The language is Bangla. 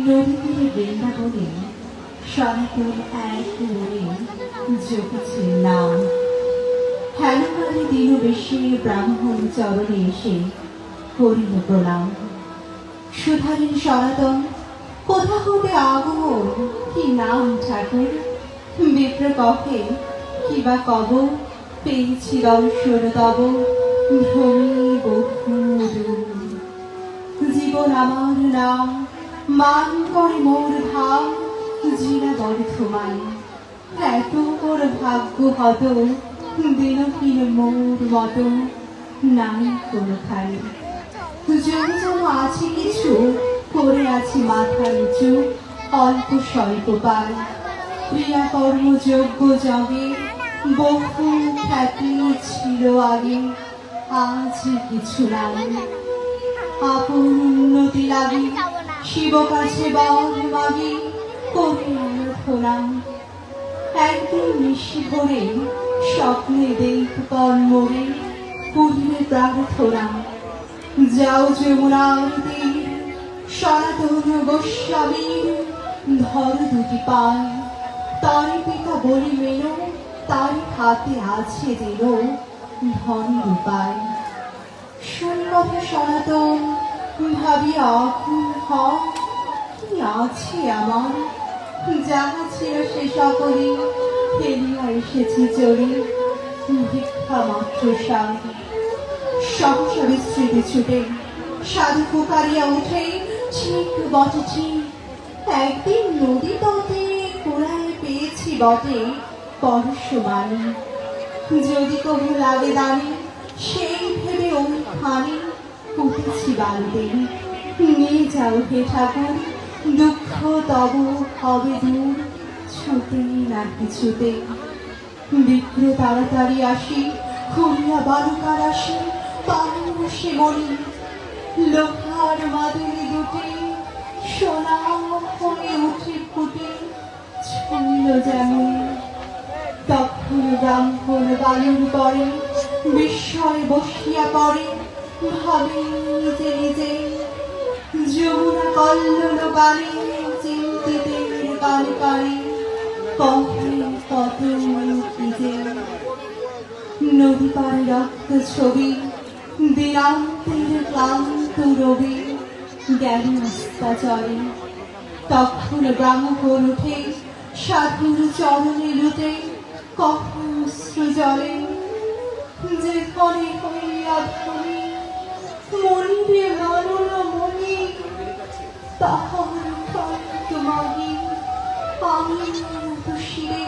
নদী তীরে বৃন্দাবনে সনাতন এক মনে জপিছে নাম হেনকালে দিন বেশি ব্রাহ্মণ চরণে এসে করিল প্রণাম সুধারিন সনাতন কোথা হতে আগমন কি নাম ঠাকুর বিপ্র কহে কি বা কব পেয়েছি দর্শন তব ভ্রমী বহুদূর জীবন আমার নাম মান করে মোর ধাম জিরা বর্ধমান এত মোর ভাগ্য হত দিনহীন মোর মত, নাই কোনখানে যদি যেন আছে কিছু করে আছে মাথা নিচু অল্প স্বল্প পায় ক্রিয়া কর্ম যোগ্য জগে, বহু খ্যাতি ছিল আগে, আজ কিছু নাই। আপন উন্নতি লাগে শিব কাছে বল মাগে আরাধনা একদিন নিশি ভরে স্বপ্নে দেখবার মোড়ে পুরীর প্রার্থনা যাও যমুনার তীর সনাতন গোস্বামীর ধর দুটি পায়। তার পিতা বলি মেনো, তার হাতে আছে দিল ধন উপায় শুনি কথা সনাতন ভাবি আকুল হয় কি আছে আমার যাহা ছিল সে সকলে ফেলিয়া এসেছি চড়ি ভিক্ষা মাত্র সার সহসা বিস্তৃতি ছুটে। সাধু পুকারিয়া উঠে। ঠিক বটে ঠিক একদিন নদী তটে কোড়ায় পেয়েছি বটে। পরশমানি যদি কবু লাগে দাঁড়ি সেই ভেবে ওইখানে উঠেছি বাড়িতে নিয়ে যাও হে ঠাকুর, দুঃখ তব হবে দূর, ছুটে না কিছুতে। বিপ্র তাড়াতাড়ি আসি খুলিয়া বালুকার আসি পারুষে মনি লোহার মাদুরি দুটি, সোনা হয়ে উঠে ফুটে, ছুঁল যেমন তখন ব্রাহ্মণ বালুর পরে, বিস্ময় বসিয়া পড়ে ভাবে নিজে নিজে। যমুনা কল্লন গানে চিন্তিতের গানে গানে কহে কত কি নদী পাড়ে রক্ত ছবি দিনান্তের ক্লান্ত রবি জ্ঞান অস্তাচরে তখন ব্রাহ্মণ উঠে সাধুর চরণে লুটে কহস্র জলে যে ধনী মন্দিরে মরণ মনে তাহার কান্ত মাগি। আমি শিরে